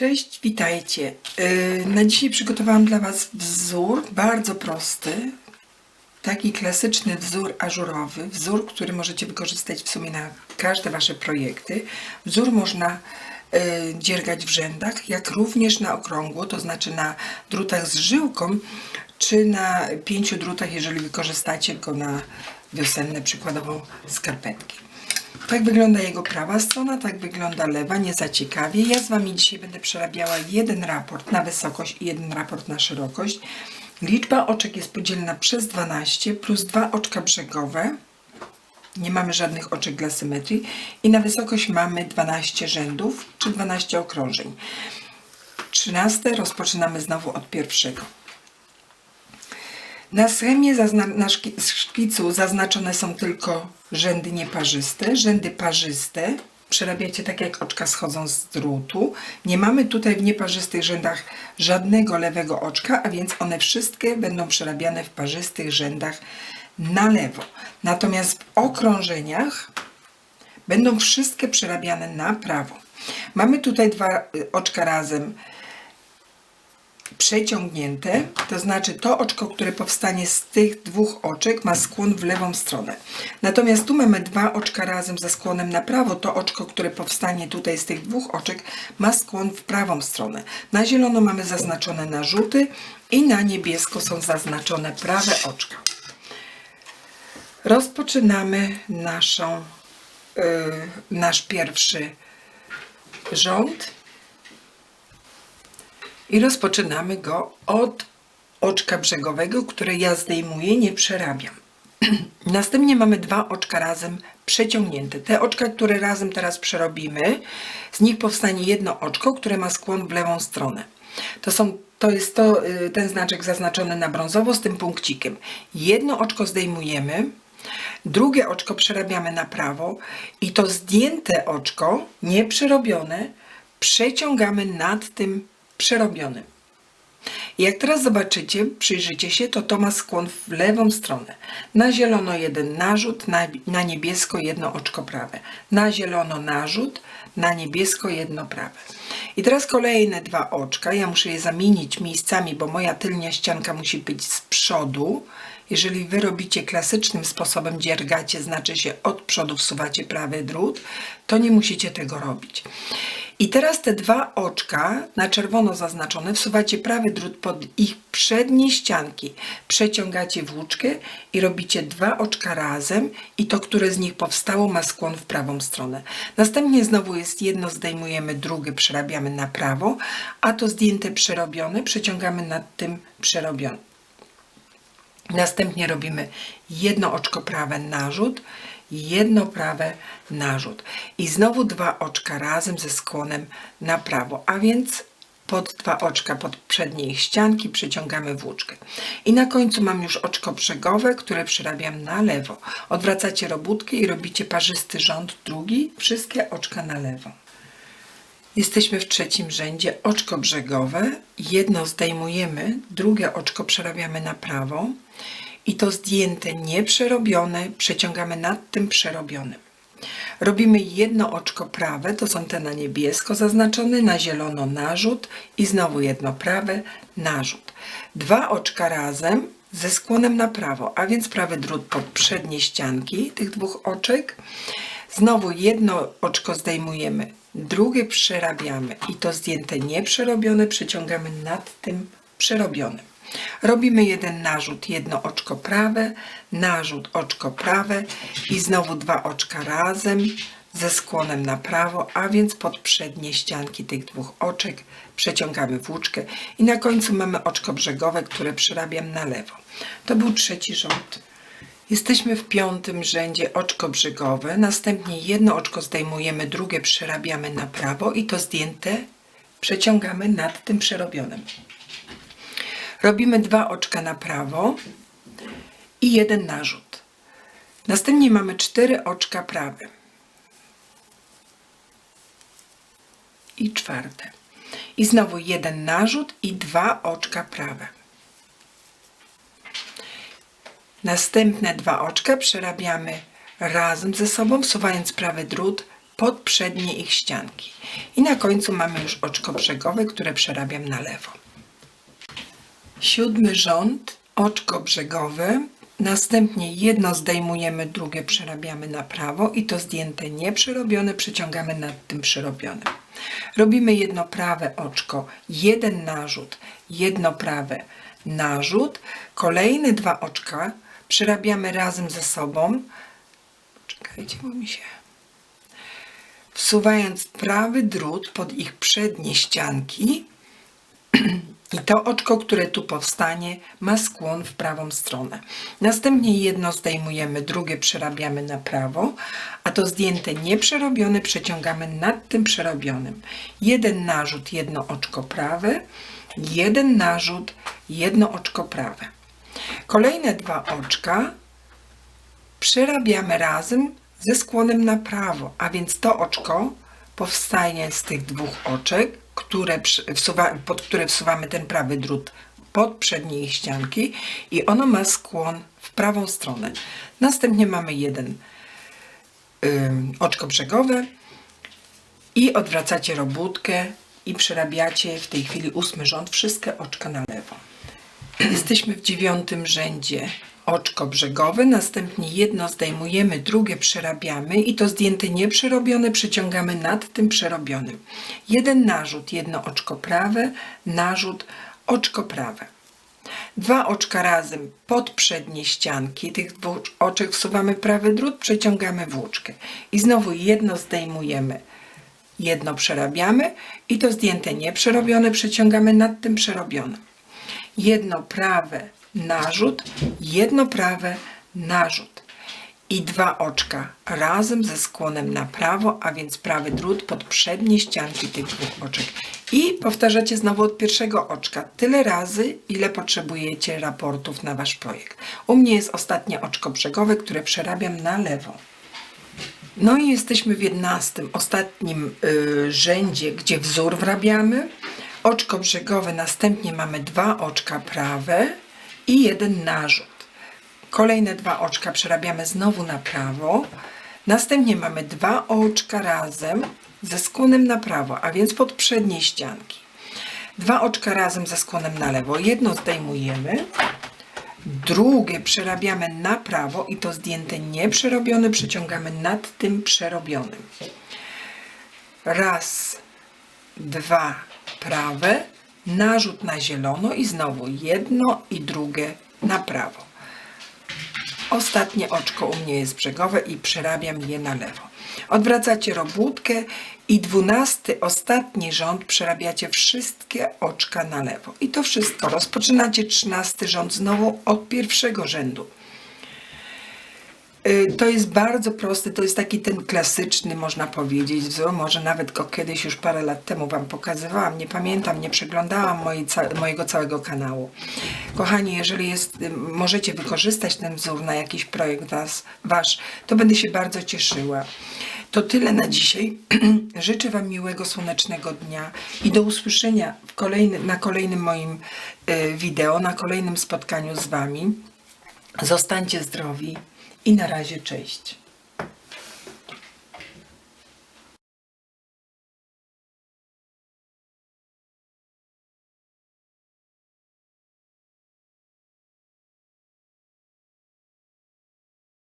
Cześć, witajcie. Yy, Na dzisiaj przygotowałam dla Was wzór bardzo prosty, taki klasyczny wzór ażurowy, wzór, który możecie wykorzystać w sumie na każde Wasze projekty. Wzór można yy, dziergać w rzędach, jak również na okrągło, to znaczy na drutach z żyłką, czy na pięciu drutach, jeżeli wykorzystacie go na wiosenne, przykładowo skarpetki. Tak wygląda jego prawa strona, tak wygląda lewa, nie za ciekawie. Ja z Wami dzisiaj będę przerabiała jeden raport na wysokość i jeden raport na szerokość. Liczba oczek jest podzielona przez 12 plus dwa oczka brzegowe. Nie mamy żadnych oczek dla symetrii. I na wysokość mamy 12 rzędów, czy 12 okrążeń. 13 rozpoczynamy znowu od pierwszego. Na schemie, na szki- szkicu zaznaczone są tylko rzędy nieparzyste. Rzędy parzyste przerabiacie tak, jak oczka schodzą z drutu. Nie mamy tutaj w nieparzystych rzędach żadnego lewego oczka, a więc one wszystkie będą przerabiane w parzystych rzędach na lewo. Natomiast w okrążeniach będą wszystkie przerabiane na prawo. Mamy tutaj dwa y, oczka razem przeciągnięte, to znaczy to oczko, które powstanie z tych dwóch oczek ma skłon w lewą stronę. Natomiast tu mamy dwa oczka razem ze skłonem na prawo, to oczko, które powstanie tutaj z tych dwóch oczek ma skłon w prawą stronę. Na zielono mamy zaznaczone narzuty i na niebiesko są zaznaczone prawe oczka. Rozpoczynamy naszą, yy, nasz pierwszy rząd. I rozpoczynamy go od oczka brzegowego, które ja zdejmuję, nie przerabiam. Następnie mamy dwa oczka razem przeciągnięte. Te oczka, które razem teraz przerobimy, z nich powstanie jedno oczko, które ma skłon w lewą stronę. To, są, to jest to, y, ten znaczek zaznaczony na brązowo z tym punkcikiem. Jedno oczko zdejmujemy, drugie oczko przerabiamy na prawo i to zdjęte oczko, nieprzerobione, przeciągamy nad tym przerobionym. I jak teraz zobaczycie, przyjrzycie się, to to ma skłon w lewą stronę. Na zielono jeden narzut, na, na niebiesko jedno oczko prawe. Na zielono narzut, na niebiesko jedno prawe. I teraz kolejne dwa oczka. Ja muszę je zamienić miejscami, bo moja tylnia ścianka musi być z przodu. Jeżeli wy robicie klasycznym sposobem, dziergacie, znaczy się od przodu wsuwacie prawy drut, to nie musicie tego robić. I teraz te dwa oczka na czerwono zaznaczone wsuwacie prawy drut pod ich przednie ścianki, przeciągacie włóczkę i robicie dwa oczka razem i to, które z nich powstało ma skłon w prawą stronę. Następnie znowu jest jedno, zdejmujemy, drugie przerabiamy na prawo, a to zdjęte przerobione przeciągamy nad tym przerobionym. Następnie robimy jedno oczko prawe narzut, jedno prawe narzut. I znowu dwa oczka razem ze skłonem na prawo, a więc pod dwa oczka pod przednie ich ścianki przeciągamy włóczkę. I na końcu mam już oczko brzegowe, które przerabiam na lewo. Odwracacie robótkę i robicie parzysty rząd drugi, wszystkie oczka na lewo. Jesteśmy w trzecim rzędzie, oczko brzegowe. Jedno zdejmujemy, drugie oczko przerabiamy na prawo i to zdjęte, nieprzerobione przeciągamy nad tym przerobionym. Robimy jedno oczko prawe, to są te na niebiesko zaznaczone, na zielono narzut i znowu jedno prawe, narzut. Dwa oczka razem ze skłonem na prawo, a więc prawy drut pod przednie ścianki tych dwóch oczek. Znowu jedno oczko zdejmujemy, drugie przerabiamy i to zdjęte nieprzerobione przeciągamy nad tym przerobionym. Robimy jeden narzut, jedno oczko prawe, narzut, oczko prawe i znowu dwa oczka razem ze skłonem na prawo, a więc pod przednie ścianki tych dwóch oczek przeciągamy włóczkę i na końcu mamy oczko brzegowe, które przerabiam na lewo. To był trzeci rząd. Jesteśmy w piątym rzędzie oczko brzegowe, następnie jedno oczko zdejmujemy, drugie przerabiamy na prawo i to zdjęte przeciągamy nad tym przerobionym. Robimy dwa oczka na prawo i jeden narzut. Następnie mamy cztery oczka prawe. I czwarte. I znowu jeden narzut i dwa oczka prawe. Następne dwa oczka przerabiamy razem ze sobą, wsuwając prawy drut pod przednie ich ścianki. I na końcu mamy już oczko brzegowe, które przerabiam na lewo. Siódmy rząd, oczko brzegowe. Następnie jedno zdejmujemy, drugie przerabiamy na prawo i to zdjęte nieprzerobione przeciągamy nad tym przerobionym. Robimy jedno prawe oczko, jeden narzut, jedno prawe narzut. Kolejne dwa oczka przerabiamy razem ze sobą. Czekajcie, bo mi się wsuwając prawy drut pod ich przednie ścianki i to oczko, które tu powstanie, ma skłon w prawą stronę. Następnie jedno zdejmujemy, drugie przerabiamy na prawo, a to zdjęte nieprzerobione przeciągamy nad tym przerobionym. Jeden narzut, jedno oczko prawe, jeden narzut, jedno oczko prawe. Kolejne dwa oczka przerabiamy razem ze skłonem na prawo, a więc to oczko powstaje z tych dwóch oczek, które wsuwa, pod które wsuwamy ten prawy drut pod przednie ich ścianki i ono ma skłon w prawą stronę. Następnie mamy jeden oczko brzegowe i odwracacie robótkę i przerabiacie w tej chwili ósmy rząd, wszystkie oczka na lewo. Jesteśmy w dziewiątym rzędzie oczko brzegowe, następnie jedno zdejmujemy, drugie przerabiamy i to zdjęte nieprzerobione przeciągamy nad tym przerobionym. Jeden narzut, jedno oczko prawe, narzut, oczko prawe. Dwa oczka razem pod przednie ścianki tych dwóch oczek wsuwamy prawy drut, przeciągamy włóczkę. I znowu jedno zdejmujemy, jedno przerabiamy i to zdjęte nieprzerobione przeciągamy nad tym przerobionym jedno prawe narzut, jedno prawe narzut i dwa oczka razem ze skłonem na prawo, a więc prawy drut pod przednie ścianki tych dwóch oczek. I powtarzacie znowu od pierwszego oczka tyle razy, ile potrzebujecie raportów na Wasz projekt. U mnie jest ostatnie oczko brzegowe, które przerabiam na lewo. No i jesteśmy w jedenastym, ostatnim y, rzędzie, gdzie wzór wrabiamy. Oczko brzegowe, następnie mamy dwa oczka prawe i jeden narzut. Kolejne dwa oczka przerabiamy znowu na prawo. Następnie mamy dwa oczka razem ze skłonem na prawo, a więc pod przednie ścianki. Dwa oczka razem ze skłonem na lewo. Jedno zdejmujemy, drugie przerabiamy na prawo i to zdjęte nieprzerobione przeciągamy nad tym przerobionym. Raz, dwa prawe, narzut na zielono i znowu jedno i drugie na prawo. Ostatnie oczko u mnie jest brzegowe i przerabiam je na lewo. Odwracacie robótkę i dwunasty, ostatni rząd przerabiacie wszystkie oczka na lewo. I to wszystko. Rozpoczynacie trzynasty rząd znowu od pierwszego rzędu. Y, To jest bardzo prosty, to jest taki ten klasyczny, można powiedzieć, wzór. Może nawet go kiedyś już parę lat temu Wam pokazywałam. Nie pamiętam, nie przeglądałam mojej, mojego całego kanału. Kochani, jeżeli jest, y, możecie wykorzystać ten wzór na jakiś projekt was, Wasz, to będę się bardzo cieszyła. To tyle na dzisiaj. Życzę Wam miłego, słonecznego dnia i do usłyszenia w kolejnym, na kolejnym moim y, wideo, na kolejnym spotkaniu z Wami. Zostańcie zdrowi i na razie cześć.